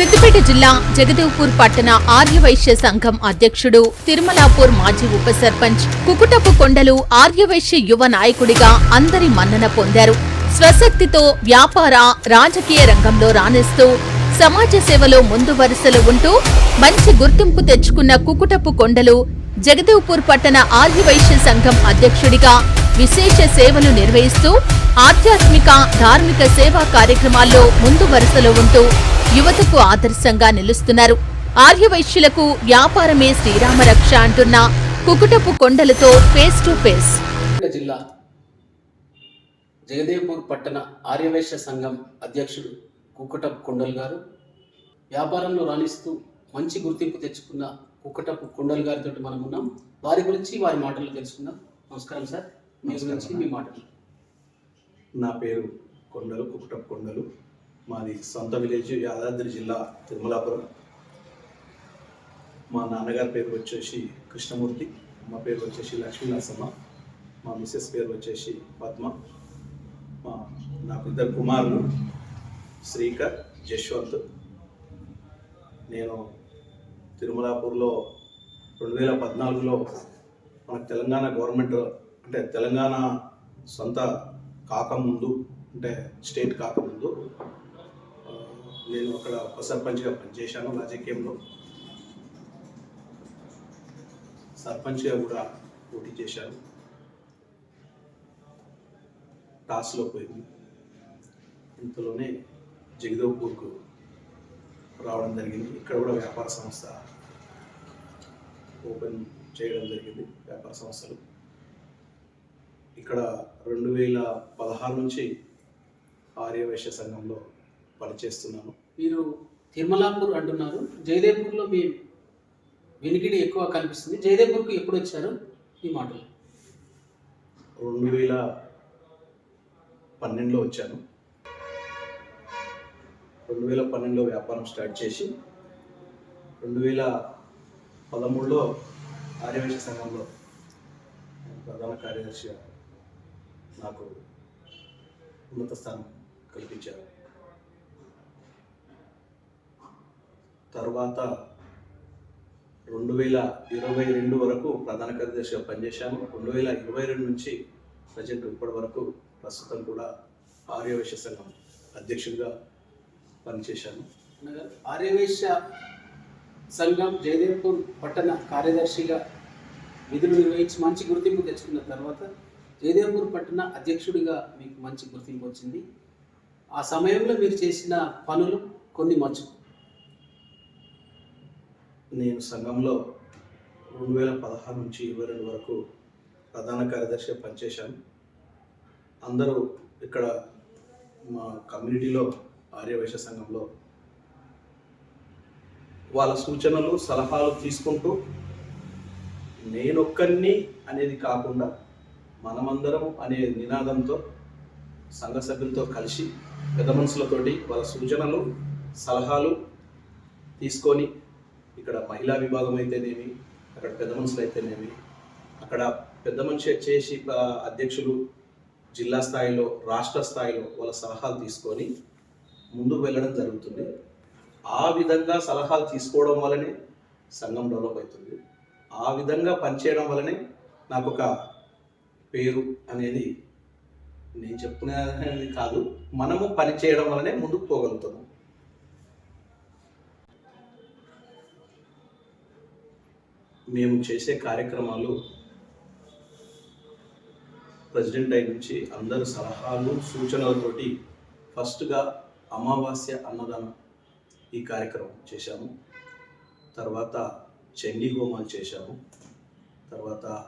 సిద్దిపేట జిల్లా జగదేవ్పూర్ పట్టణ ఆర్యవైశ్య సంఘం అధ్యక్షుడు తిరుమలాపూర్ మాజీ ఉప సర్పంచ్ కుకుటపు కొండలు ఆర్యవైశ్య యువ నాయకుడిగా అందరి మన్నన పొందారు. స్వశక్తితో వ్యాపార రాజకీయ రంగంలో రాణిస్తూ సమాజ సేవలో ముందు వరుసలో ఉంటూ మంచి గుర్తింపు తెచ్చుకున్న కుకుటపు కొండలు జగదేవ్పూర్ పట్టణ ఆర్యవైశ్య సంఘం అధ్యక్షుడిగా విశేష సేవలు నిర్వహిస్తూ ఆధ్యాత్మిక ధార్మిక సేవా కార్యక్రమాల్లో ముందు వరుసలో ఉంటూ యువతకు ఆదర్శంగా నిలుస్తున్నారు. ఆర్యవైశ్యులకు వ్యాపారమే శ్రీరామ రక్ష అంటున్న కుకుటపు కొండలతో ఫేస్ టు ఫేస్. జిల్లా జగదేవ్పూర్ పట్టణ ఆర్యవైశ్య సంఘం అధ్యక్షుడు కుక్కటపు కొండల్ గారు. వ్యాపారంలో రాణిస్తూ మంచి గుర్తింపు తెచ్చుకున్న కుక్కటపు కొండల్ గారితో మనం ఉన్నాం. వారి గురించి వారి మాటలు తెలుసుకుందాం. నమస్కారం సార్. మీ గురించి మీ మాటలు. నా పేరు కొండలు కుక్కటం కొండలు. మాది సొంత విలేజ్ యాదాద్రి జిల్లా తిరుమలాపురం. మా నాన్నగారి పేరు వచ్చేసి కృష్ణమూర్తి. మా పేరు వచ్చేసి లక్ష్మీ నరసమ్మ మా మిస్సెస్ పేరు వచ్చేసి పద్మ. మా నాకు ఇద్దరు కుమారులు శ్రీకర్ జశ్వంత్. నేను తిరుమలాపూర్లో రెండు వేల పద్నాలుగులో మన తెలంగాణ గవర్నమెంట్ అంటే తెలంగాణ సొంత కాకముందు అంటే స్టేట్ కాకముందు నేను అక్కడ ఉప సర్పంచ్గా పనిచేశాను రాజకీయంలో. సర్పంచ్గా కూడా పోటీ చేశాను. టాస్లో పోయింది. ఇంతలోనే జగదోపూర్కు రావడం జరిగింది. ఇక్కడ కూడా వ్యాపార సంస్థ ఓపెన్ చేయడం జరిగింది వ్యాపార సంస్థలు. ఇక్కడ రెండు వేల పదహారు నుంచి ఆర్యవైశ్య సంఘంలో పనిచేస్తున్నాను. మీరు తిరుమలాపూర్ అంటున్నారు. జయదేవ్పూర్లో మీ వినికిడి ఎక్కువ కనిపిస్తుంది. జయదేవ్పూర్కు ఎప్పుడు వచ్చారు ఈ మాటలు? రెండు వేల పన్నెండులో వచ్చాను. రెండు వేల పన్నెండులో వ్యాపారం స్టార్ట్ చేసి రెండు వేల పదమూడులో ఆర్యవైశ్య సంఘంలో ప్రధాన కార్యదర్శిగా నాకు ఉన్నత స్థానం కల్పించారు. తర్వాత రెండు వేల ఇరవై రెండు వరకు ప్రధాన కార్యదర్శిగా పనిచేశాను. రెండు వేల ఇరవై రెండు నుంచి ప్రజెంట్ ఇప్పటి వరకు ప్రస్తుతం కూడా ఆర్యవైశ్య సంఘం అధ్యక్షుడిగా పనిచేశాను. ఆర్యవేశ సంఘం జయదేవ్పూర్ పట్టణ కార్యదర్శిగా విధులు నిర్వహించి మంచి గుర్తింపు తెచ్చుకున్న తర్వాత జయదేవ్పూర్ పట్టణ అధ్యక్షుడిగా మీకు మంచి గుర్తింపు వచ్చింది. ఆ సమయంలో మీరు చేసిన పనులు కొన్ని మంచు నేను సంఘంలో రెండు వేల పదహారు నుంచి ఇరవై రెండు వరకు ప్రధాన కార్యదర్శిగా పనిచేశాను. అందరూ ఇక్కడ మా కమ్యూనిటీలో ఆర్యవైశ్య సంఘంలో వాళ్ళ సూచనలు సలహాలు తీసుకుంటూ నేనొక్కరిని అనేది కాకుండా మనమందరం అనే నినాదంతో సంఘ సభ్యులతో కలిసి పెద్ద మనుషులతోటి వాళ్ళ సూచనలు సలహాలు తీసుకొని ఇక్కడ మహిళా విభాగం అయితేనేమి అక్కడ పెద్ద మనుషులు అయితేనేమి అక్కడ పెద్ద మనిషి చేసి అధ్యక్షులు జిల్లా స్థాయిలో రాష్ట్ర స్థాయిలో వాళ్ళ సలహాలు తీసుకొని ముందుకు వెళ్ళడం జరుగుతుంది. ఆ విధంగా సలహాలు తీసుకోవడం వల్లనే సంఘం డెవలప్ అవుతుంది. ఆ విధంగా పనిచేయడం వల్లనే నాకు ఒక పేరు అనేది నేను చెప్పుకునేది కాదు. మనము పని చేయడం వల్లనే ముందుకు పోగలుగుతాము. మేము చేసే కార్యక్రమాలు ప్రెసిడెంట్ అయి నుంచి అందరు సలహాలు సూచనలతోటి ఫస్ట్గా అమావాస్య అన్నదానం ఈ కార్యక్రమం చేశాము. తర్వాత చండీ హోమాలు చేశాము. తర్వాత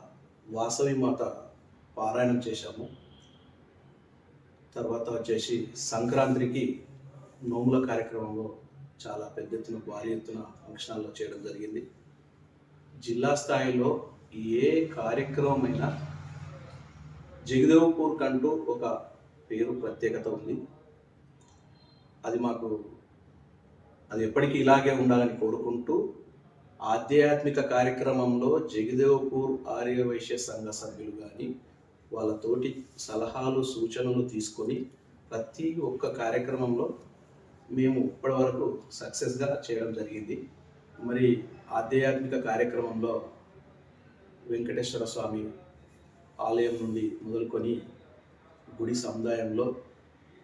వాసవి మాత పారాయణం చేశాము. తర్వాత వచ్చేసి సంక్రాంతికి నోముల కార్యక్రమంలో చాలా పెద్ద ఎత్తున భారీ ఎత్తున ఫంక్షనాల్లో చేయడం జరిగింది. జిల్లా స్థాయిలో ఏ కార్యక్రమమైనా జగదేవ్పూర్ కంటూ ఒక పేరు ప్రత్యేకత ఉంది. అది మాకు అది ఎప్పటికీ ఇలాగే ఉండాలని కోరుకుంటూ ఆధ్యాత్మిక కార్యక్రమంలో జగదేవ్పూర్ ఆర్యవైశ్య సంఘ సభ్యులు కానీ వాళ్ళతోటి సలహాలు సూచనలు తీసుకొని ప్రతి ఒక్క కార్యక్రమంలో మేము ఇప్పటి వరకు సక్సెస్గా చేయడం జరిగింది. మరి ఆధ్యాత్మిక కార్యక్రమంలో వెంకటేశ్వర స్వామి ఆలయం నుండి మొదలుకొని గుడి సముదాయంలో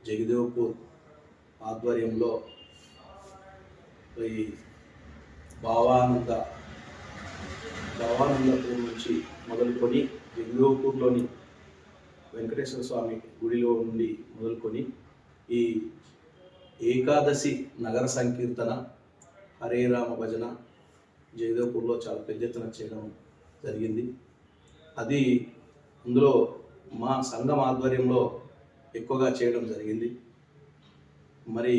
జగదేవ్పూర్ ఆధ్వర్యంలో ఈ భావానంద భావానందపూర్ నుంచి మొదలుకొని జగదేవ్పూర్లోని వెంకటేశ్వర స్వామి గుడిలో నుండి మొదలుకొని ఈ ఏకాదశి నగర సంకీర్తన హరే రామ భజన జయదేవ్పూర్లో చాలా పెద్ద ఎత్తున చేయడం జరిగింది. అది అందులో మా సంఘం ఆధ్వర్యంలో ఎక్కువగా చేయడం జరిగింది. మరి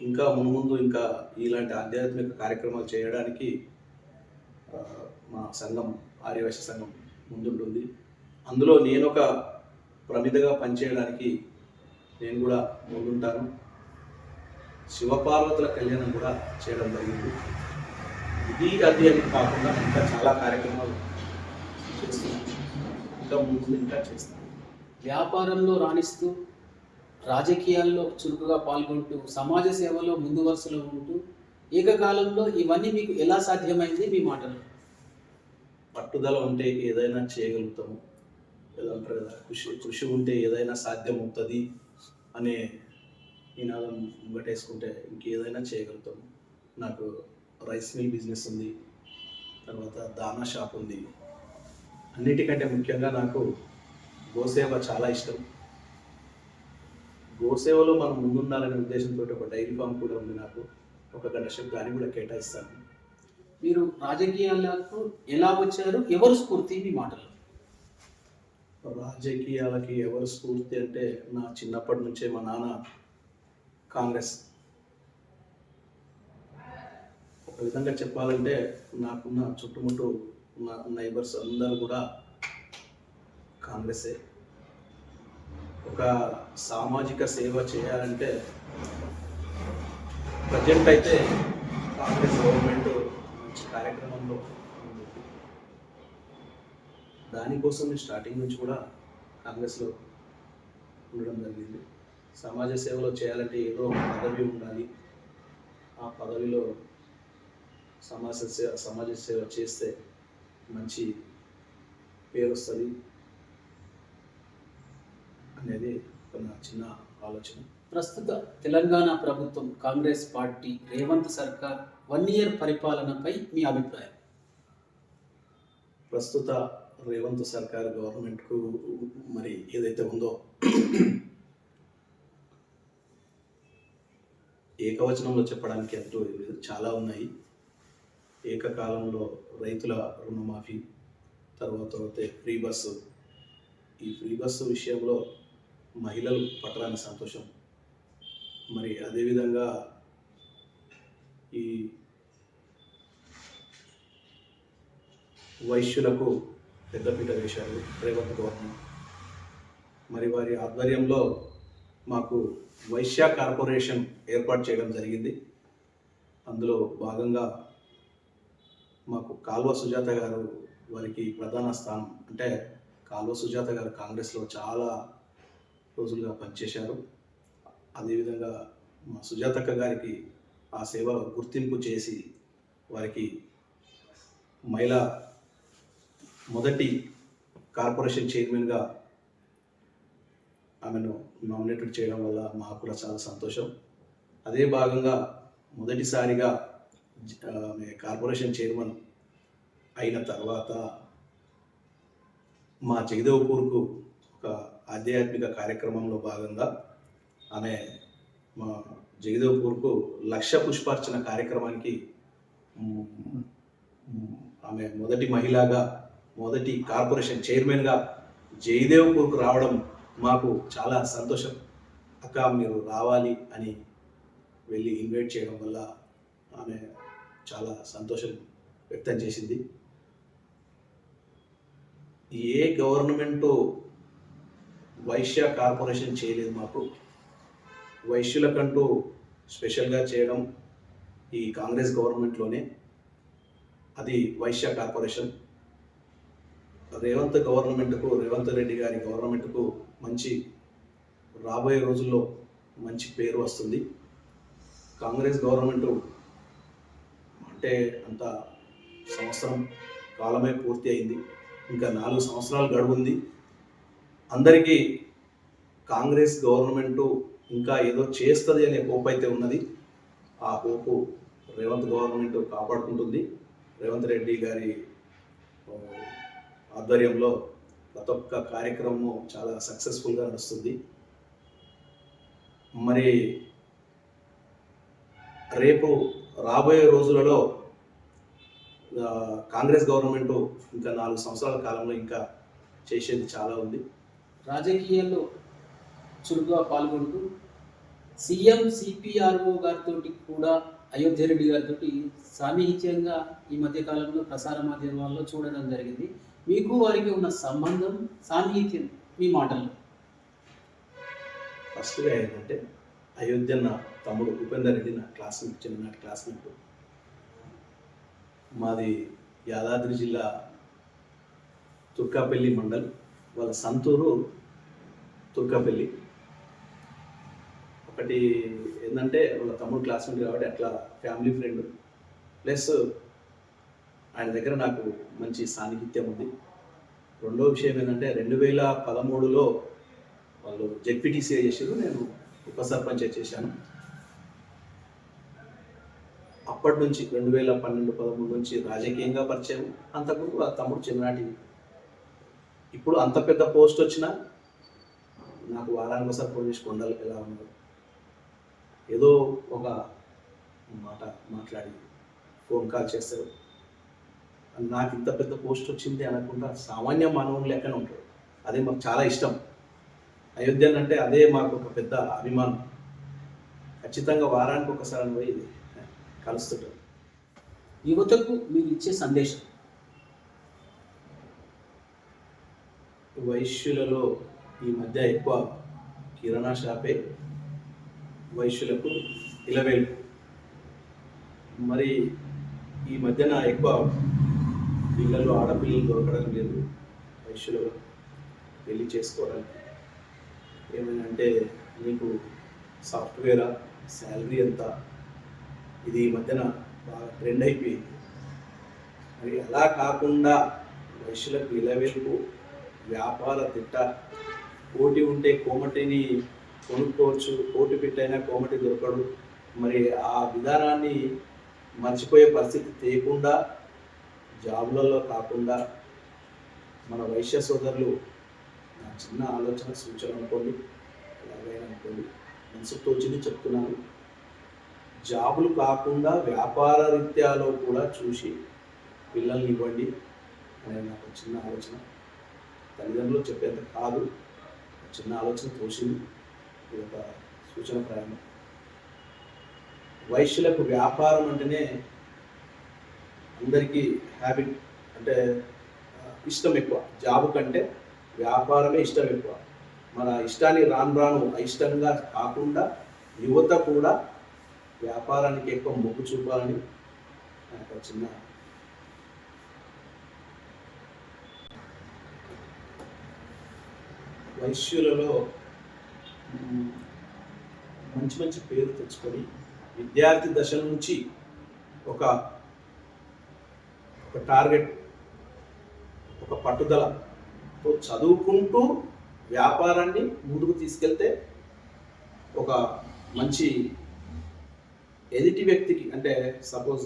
ఇంకా మున్ముందు ఇంకా ఇలాంటి ఆధ్యాత్మిక కార్యక్రమాలు చేయడానికి మా సంఘం ఆర్యవైశ్య సంఘం ముందుంటుంది. అందులో నేను ఒక ప్రమిదగా పనిచేయడానికి నేను కూడా ముందుంటాను. శివపార్వతుల కళ్యాణం కూడా చేయడం జరిగింది. ఇది అది అని కాకుండా ఇంకా చాలా కార్యక్రమాలు చేస్తున్నాను. ఇంకా ముందు ఇంకా చేస్తాను. వ్యాపారంలో రాణిస్తూ రాజకీయాల్లో చురుకుగా పాల్గొంటూ సమాజ సేవలో ముందు వరుసలో ఉంటూ ఏకకాలంలో ఇవన్నీ మీకు ఎలా సాధ్యమైంది మీ మాటలు? పట్టుదల ఉంటే ఏదైనా చేయగలుగుతాము. ఏదో అంటారు కదా కృషి కృషి ఉంటే ఏదైనా సాధ్యం అవుతుంది అనే నినాదం ముంగటేసుకుంటే ఇంకేదైనా చేయగలుగుతాం. నాకు రైస్ మిల్ బిజినెస్ ఉంది తర్వాత దానా షాప్ ఉంది. అన్నిటికంటే ముఖ్యంగా నాకు గోసేవ చాలా ఇష్టం. గోసేవలో మనం ముందుండాలనే ఉద్దేశంతో ఒక డైరీ ఫామ్ కూడా ఉంది నాకు ఒక గంట సేపు కూడా కేటాయిస్తాను. మీరు రాజకీయాలకు ఎలా వచ్చారు? ఎవరు స్ఫూర్తి మీ మాటలు రాజకీయాలకి ఎవరు స్ఫూర్తి అంటే నా చిన్నప్పటి నుంచే మా నాన్న కాంగ్రెస్. ఒక విధంగా చెప్పాలంటే నాకున్న చుట్టుముట్టు నా నైబర్స్ అందరూ కూడా కాంగ్రెసే. ఒక సామాజిక సేవ చేయాలంటే ప్రజెంట్ అయితే కాంగ్రెస్ గవర్నమెంట్ మంచి కార్యక్రమంలో దానికోసం నేను స్టార్టింగ్ నుంచి కూడా కాంగ్రెస్లో ఉండడం జరిగింది. సమాజ సేవలో చేయాలంటే ఏదో ఒక పదవి ఉండాలి. ఆ పదవిలో సమాజ సేవ సమాజ సేవ చేస్తే మంచి పేరు వస్తుంది అనేది ఒక నా చిన్న ఆలోచన. ప్రస్తుత తెలంగాణ ప్రభుత్వం కాంగ్రెస్ పార్టీ రేవంత్ సర్కార్ వన్ ఇయర్ పరిపాలనపై మీ అభిప్రాయం? ప్రస్తుత రేవంత్ సర్కార్ గవర్నమెంట్కు మరి ఏదైతే ఉందో ఏకవచనంలో చెప్పడానికి ఎంతో చాలా ఉన్నాయి. ఏకకాలంలో రైతుల రుణమాఫీ తర్వాత అయితే ఫ్రీ బస్సు. ఈ ఫ్రీ బస్సు విషయంలో మహిళలు పట్టరాని సంతోషం. మరి అదేవిధంగా ఈ వైశ్యులకు పెద్దపీట వేశారు రేవంత్ గవర్నమెంట్ మరి వారి ఆధ్వర్యంలో మాకు వైశ్య కార్పొరేషన్ ఏర్పాటు చేయడం జరిగింది. అందులో భాగంగా మాకు కాల్వ సుజాత గారు వారికి ప్రధాన స్థానం అంటే కాల్వ సుజాత గారు కాంగ్రెస్లో చాలా రోజులుగా పనిచేశారు. అదేవిధంగా మా సుజాతక్క గారికి ఆ సేవ గుర్తింపు చేసి వారికి మహిళా మొదటి కార్పొరేషన్ చైర్మన్గా ఆమెను నామినేటెడ్ చేయడం వల్ల మాకు కూడా చాలా సంతోషం. అదే భాగంగా మొదటిసారిగా ఆమె కార్పొరేషన్ చైర్మన్ అయిన తర్వాత మా జగదేవ్పూర్కు ఒక ఆధ్యాత్మిక కార్యక్రమంలో భాగంగా ఆమె మా జగదేవ్పూర్కు లక్ష పుష్పార్చన కార్యక్రమానికి ఆమె మొదటి మహిళగా మొదటి కార్పొరేషన్ చైర్మన్గా జయదేవ్పూర్కు రావడం మాకు చాలా సంతోషం. అక్క మీరు రావాలి అని వెళ్ళి ఇన్వైట్ చేయడం వల్ల ఆమె చాలా సంతోషం వ్యక్తం చేసింది. ఏ గవర్నమెంటు వైశ్య కార్పొరేషన్ చేయలేదు మాకు. వైశ్యులకంటూ స్పెషల్గా చేయడం ఈ కాంగ్రెస్ గవర్నమెంట్లోనే. అది వైశ్య కార్పొరేషన్. రేవంత్ గవర్నమెంట్కు రేవంత్ రెడ్డి గారి గవర్నమెంట్కు మంచి రాబోయే రోజుల్లో మంచి పేరు వస్తుంది. కాంగ్రెస్ గవర్నమెంట్ అంటే అంత సంవత్సరం కాలమే పూర్తి అయింది. ఇంకా నాలుగు సంవత్సరాలు గడువుంది. అందరికీ కాంగ్రెస్ గవర్నమెంటు ఇంకా ఏదో చేస్తుంది అనే హోప్ అయితే ఉన్నది. ఆ హోపు రేవంత్ గవర్నమెంట్ కాపాడుకుంటుంది. రేవంత్ రెడ్డి గారి ఆధ్వర్యంలో ప్రతి ఒక్క కార్యక్రమం చాలా సక్సెస్ఫుల్గా నడుస్తుంది. మరి రేపు రాబోయే రోజులలో కాంగ్రెస్ గవర్నమెంట్ ఇంకా నాలుగు సంవత్సరాల కాలంలో ఇంకా చేసేది చాలా ఉంది. రాజకీయాల్లో చురుగ్గా పాల్గొంటూ సీఎం సిపిఆర్ఓ గారితో కూడా అయోధ్య రెడ్డి గారితో సామీహిత్యంగా ఈ మధ్యకాలంలో ప్రసార మాధ్యమాల్లో చూడడం జరిగింది. మీకు వారికి ఉన్న సంబంధం సాన్నిహిత్యం మీ మాటల్లో. ఫస్ట్గా ఏంటంటే అయోధ్య నా తమ్ముడు ఉపేందర్ రెడ్డి నా క్లాస్మేట్ చిన్ననాటి క్లాస్మేట్ మాది యాదాద్రి జిల్లా తుర్కాపల్లి మండల్ వాళ్ళ సంతూరు తుర్కాపల్లి. ఒకటి ఏంటంటే వాళ్ళ తమ్ముడు క్లాస్మేట్ కాబట్టి అట్లా ఫ్యామిలీ ఫ్రెండ్. ప్లస్ ఆయన దగ్గర నాకు మంచి సాన్నిహిత్యం ఉంది. రెండో విషయం ఏంటంటే రెండు వేల పదమూడులో వాళ్ళు జెడ్పీటీసీ చేశారు నేను ఉప సర్పంచ్ చేశాను. అప్పటి నుంచి రెండు వేల పన్నెండు పదమూడు నుంచి రాజకీయంగా పరిచయం. అంతకుముందు ఆ తమ్ముడు చిన్ననాటి. ఇప్పుడు అంత పెద్ద పోస్ట్ వచ్చినా నాకు వారానికి ఒకసారి ఫోన్ చేసి కొండలు ఎలా ఉన్నారు? ఏదో ఒక మాట మాట్లాడి ఫోన్ కాల్ చేస్తారు. నాకు ఇంత పెద్ద పోస్ట్ వచ్చింది అనకుండా సామాన్య మానవుని లెక్కనే ఉంటాడు అదే మాకు చాలా ఇష్టం. అయోధ్య అంటే అదే మాకు ఒక పెద్ద అభిమానం. ఖచ్చితంగా వారానికి ఒకసారి పోయి కలుస్తుంటాం. యువతకు మీరు ఇచ్చే సందేశం? వైశ్యులలో ఈ మధ్య ఎక్కువ కిరాణా షాపే వైశ్యులకు ఇలవేలు. మరి ఈ మధ్యన ఎక్కువ పిల్లలు ఆడపిల్లలు దొరకడం లేదు. వైశ్యులలో పెళ్ళి చేసుకోవడానికి. ఏమైనా నీకు సాఫ్ట్వేరా శాలరీ ఎంత? ఇది ఈ మధ్యన బాగా ట్రెండ్ అయిపోయింది. మరి అలా కాకుండా వయసులకు ఇలవేల్పు వ్యాపార తిట్ట పోటీ ఉంటే కోమటిని కొనుక్కోవచ్చు కోటి పెట్టైనా కోమటి దొరకడు. మరి ఆ విధానాన్ని మర్చిపోయే పరిస్థితి తేకుండా జాబులలో కాకుండా మన వైశ్య సోదరులు నా చిన్న ఆలోచన సూచన అనుకోండి ఎలాగైనా అనుకోండి మనసు తోచింది చెప్తున్నాను. జాబులు కాకుండా వ్యాపార రీత్యాలో కూడా చూసి పిల్లల్ని ఇవ్వండి అనేది నాకు చిన్న ఆలోచన. తల్లిదండ్రులు చెప్పేంత కాదు చిన్న ఆలోచన తోచింది. ఇది ఒక సూచన ప్రయాణం వైశ్యులకు వ్యాపారం అంటేనే అందరికీ హ్యాబిట్ అంటే ఇష్టం ఎక్కువ. జాబ్ కంటే వ్యాపారమే ఇష్టం ఎక్కువ. మన ఇష్టాన్ని రాను రాను అయిష్టంగా కాకుండా యువత కూడా వ్యాపారానికి ఎక్కువ మొగ్గు చూపాలని నాకు ఒక చిన్న వైశ్యులలో మంచి మంచి పేరు తెచ్చుకొని విద్యార్థి దశ నుంచి ఒక ఒక టార్గెట్ ఒక పట్టుదలతో చదువుకుంటూ వ్యాపారాన్ని ముందుకు తీసుకెళ్తే ఒక మంచి ఎదుటి వ్యక్తికి అంటే సపోజ్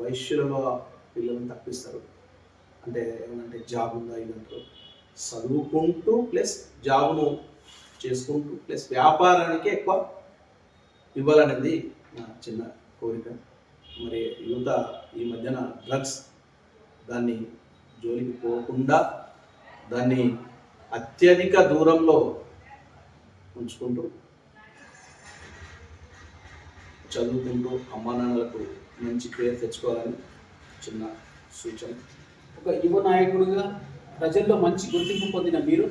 వైశ్యులలో పిల్లల్ని తప్పిస్తారు. అంటే ఏమంటే జాబ్ ఉందా ఇదంటారు చదువుకుంటూ ప్లస్ జాబ్ను చేసుకుంటూ ప్లస్ వ్యాపారానికి ఎక్కువ ఇవ్వాలనేది నా చిన్న కోరిక. మరి యువత ఈ మధ్యన డ్రగ్స్ దాన్ని జోలికి పోకుండా దాన్ని అత్యధిక దూరంలో ఉంచుకుంటూ చదువుకుంటూ అమ్మా నాన్నలకు మంచి పేరు తెచ్చుకోవాలని చిన్న సూచన. ఒక యువ నాయకుడిగా ప్రజల్లో మంచి గుర్తింపు పొందిన మీరు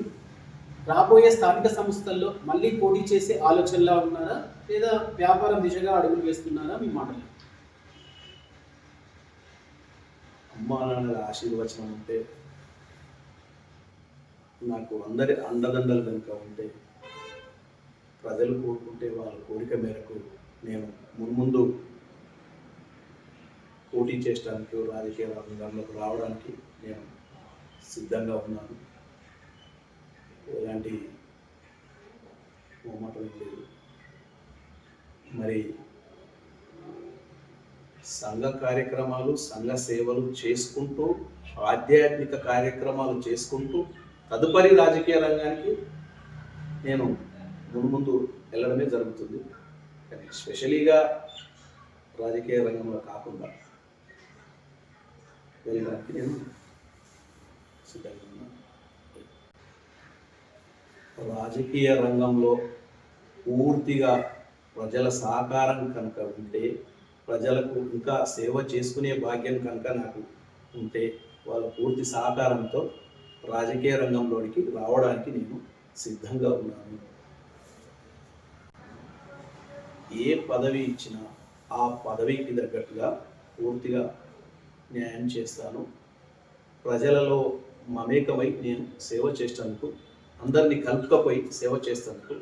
రాబోయే స్థానిక సంస్థల్లో మళ్ళీ పోటీ చేసే ఆలోచనలా ఉన్నారా? లేదా వ్యాపారం దిశగా అడుగులు వేస్తున్నారా మీ మాటలు అమ్మా నాన్నల ఆశీర్వచనం ఉంటే నాకు అందరి అండదండలు కనుక ఉంటే ప్రజలు కోరుకుంటే వాళ్ళ కోరిక మేరకు నేను మున్ముందు పోటీ చేయడానికి రాజకీయ రంగంలోకి రావడానికి నేను సిద్ధంగా ఉన్నాను. ఎలాంటి మొహమాటం లేదు. మరి సంఘ కార్యక్రమాలు సంఘ సేవలు చేసుకుంటూ ఆధ్యాత్మిక కార్యక్రమాలు చేసుకుంటూ తదుపరి రాజకీయ రంగానికి నేను ముందు వెళ్ళడమే జరుగుతుంది. కానీ స్పెషలీగా రాజకీయ రంగంలో కాకుండా వెళ్ళడానికి నేను సిద్ధంగా ఉన్నాను. రాజకీయ రంగంలో పూర్తిగా ప్రజల సహకారం కనుక ఉంటే ప్రజలకు ఇంకా సేవ చేసుకునే భాగ్యం కనుక నాకు ఉంటే వాళ్ళ పూర్తి సహకారంతో రాజకీయ రంగంలోనికి రావడానికి నేను సిద్ధంగా ఉన్నాను. ఏ పదవి ఇచ్చినా ఆ పదవికి తగ్గట్టుగా పూర్తిగా న్యాయం చేస్తాను. ప్రజలలో మమేకమై నేను సేవ చేసేందుకు అందరినీ కలుపుకపోయి సేవ చేసేందుకు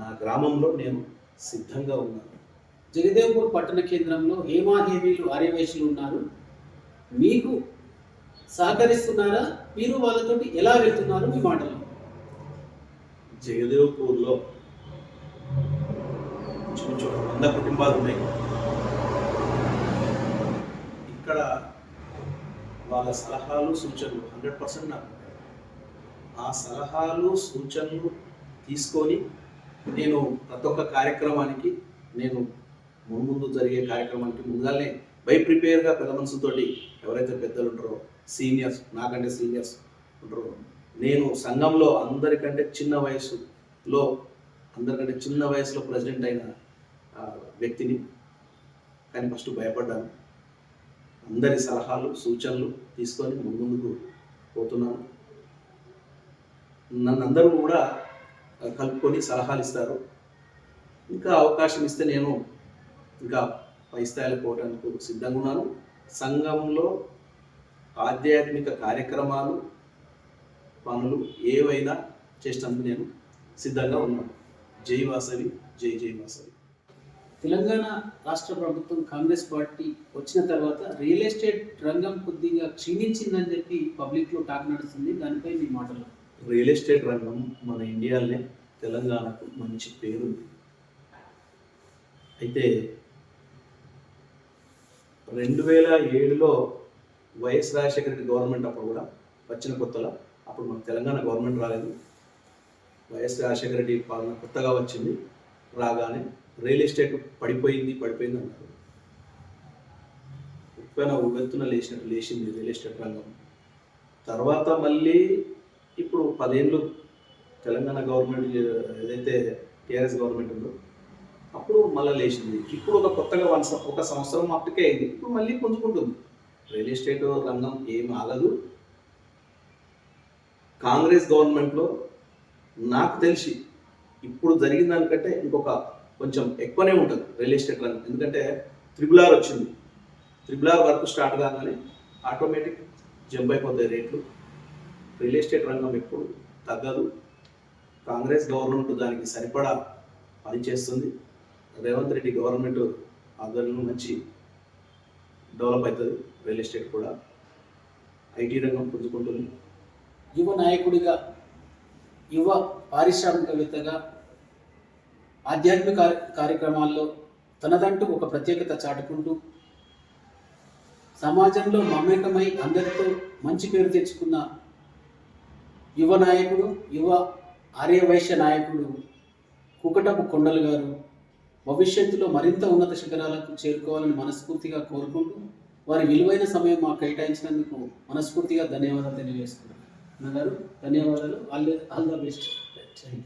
నా గ్రామంలో నేను సిద్ధంగా ఉన్నాను. జగదేవ్పూర్ పట్టణ కేంద్రంలో హేమాహేమీలు ఆర్యవేశులు ఉన్నారు. మీకు సహకరిస్తున్నారా? మీరు వాళ్ళతోటి ఎలా వెళ్తున్నారు మీ మాటలు? జగదేవ్పూర్లో ఇంచుమించు ఒక వంద కుటుంబాలు ఉన్నాయి. ఇక్కడ వాళ్ళ సలహాలు సూచనలు హండ్రెడ్ పర్సెంట్ నాకు ఆ సలహాలు సూచనలు తీసుకొని నేను ప్రతి ఒక్క కార్యక్రమానికి నేను ముందు జరిగే కార్యక్రమానికి ముందుగానే బై ప్రిపేర్గా పెద్ద మనసుతోటి ఎవరైతే పెద్దలు ఉంటారో సీనియర్స్ నాకంటే సీనియర్స్ ఉంటారో నేను సంఘంలో అందరికంటే చిన్న వయసులో అందరికంటే చిన్న వయసులో ప్రెసిడెంట్ అయిన ఆ, వ్యక్తిని కానీ ఫస్ట్ భయపడ్డాను. అందరి సలహాలు సూచనలు తీసుకొని ముందుకు పోతున్నాను. నన్ను అందరూ కూడా కలుపుకొని సలహాలు ఇస్తారు. ఇంకా అవకాశం ఇస్తే నేను ఇంకా పై స్థాయిలో పోవడానికి సిద్ధంగా ఉన్నాను సంఘంలో ఆధ్యాత్మిక కార్యక్రమాలు పనులు ఏవైనా చేసినందుకు నేను సిద్ధంగా ఉన్నాను. జై వాసవి జై జై వాసవి. తెలంగాణ రాష్ట్ర ప్రభుత్వం కాంగ్రెస్ పార్టీ వచ్చిన తర్వాత రియల్ ఎస్టేట్ రంగం కొద్దిగా క్షీణించిందని చెప్పి పబ్లిక్లో టాక్ నడుస్తుంది. దానిపై మీ మాటలు. రియల్ ఎస్టేట్ రంగం మన ఇండియాలోనే తెలంగాణకు మంచి పేరుంది. అయితే రెండు వేల ఏడులో వైఎస్ రాజశేఖర రెడ్డి గవర్నమెంట్ అప్పుడు కూడా వచ్చిన కొత్తలో అప్పుడు మన తెలంగాణ గవర్నమెంట్ రాలేదు. వైఎస్ రాజశేఖర రెడ్డి పాలన కొత్తగా వచ్చింది రాగానే రియల్ ఎస్టేట్ పడిపోయింది పడిపోయింది అన్నారు. ఉప్పెన ఉవ్వెత్తున లేచినట్టు లేచింది రియల్ ఎస్టేట్ రంగం. తర్వాత మళ్ళీ ఇప్పుడు పదేళ్ళు తెలంగాణ గవర్నమెంట్ ఏదైతే టీఆర్ఎస్ గవర్నమెంట్ ఉందో అప్పుడు మళ్ళీ లేచింది. ఇప్పుడు ఒక కొత్తగా వన్ ఒక సంవత్సరం అప్పటికే అయింది. ఇప్పుడు మళ్ళీ పుంజుకుంటుంది. రియల్ ఎస్టేట్ రంగం ఏం ఆగదు. కాంగ్రెస్ గవర్నమెంట్లో నాకు తెలిసి ఇప్పుడు జరిగిన దానికంటే ఇంకొక కొంచెం ఎక్కువనే ఉంటుంది రియల్ ఎస్టేట్ రంగం. ఎందుకంటే త్రిబుల్ ఆర్ వచ్చింది. త్రిబుల్ ఆర్ వర్క్ స్టార్ట్ కాగానే ఆటోమేటిక్ జంప్ అయిపోతాయి రేట్లు. రియల్ ఎస్టేట్ రంగం ఎప్పుడు తగ్గదు. కాంగ్రెస్ గవర్నమెంట్ దానికి సరిపడా పనిచేస్తుంది రేవంత్ రెడ్డి గవర్నమెంట్ ఆధ్వర్యంలో మంచి డెవలప్ అవుతుంది. రియల్ ఎస్టేట్ కూడా ఐటీ రంగం పుంజుకుంటుంది. యువ నాయకుడిగా యువ పారిశ్రామికవేత్తగా ఆధ్యాత్మిక కార్యక్రమాల్లో తనదంటూ ఒక ప్రత్యేకత చాటుకుంటూ సమాజంలో మమేకమై అందరితో మంచి పేరు తెచ్చుకున్న యువ నాయకుడు యువ ఆర్యవైశ్య నాయకుడు కుకటపు కొండలు గారు భవిష్యత్తులో మరింత ఉన్నత శిఖరాలకు చేరుకోవాలని మనస్ఫూర్తిగా కోరుకుంటూ వారి విలువైన సమయం మాకు కేటాయించినందుకు మనస్ఫూర్తిగా ధన్యవాదాలు తెలియజేస్తున్నాను అన్నగారు ధన్యవాదాలు. All all the best. Thank you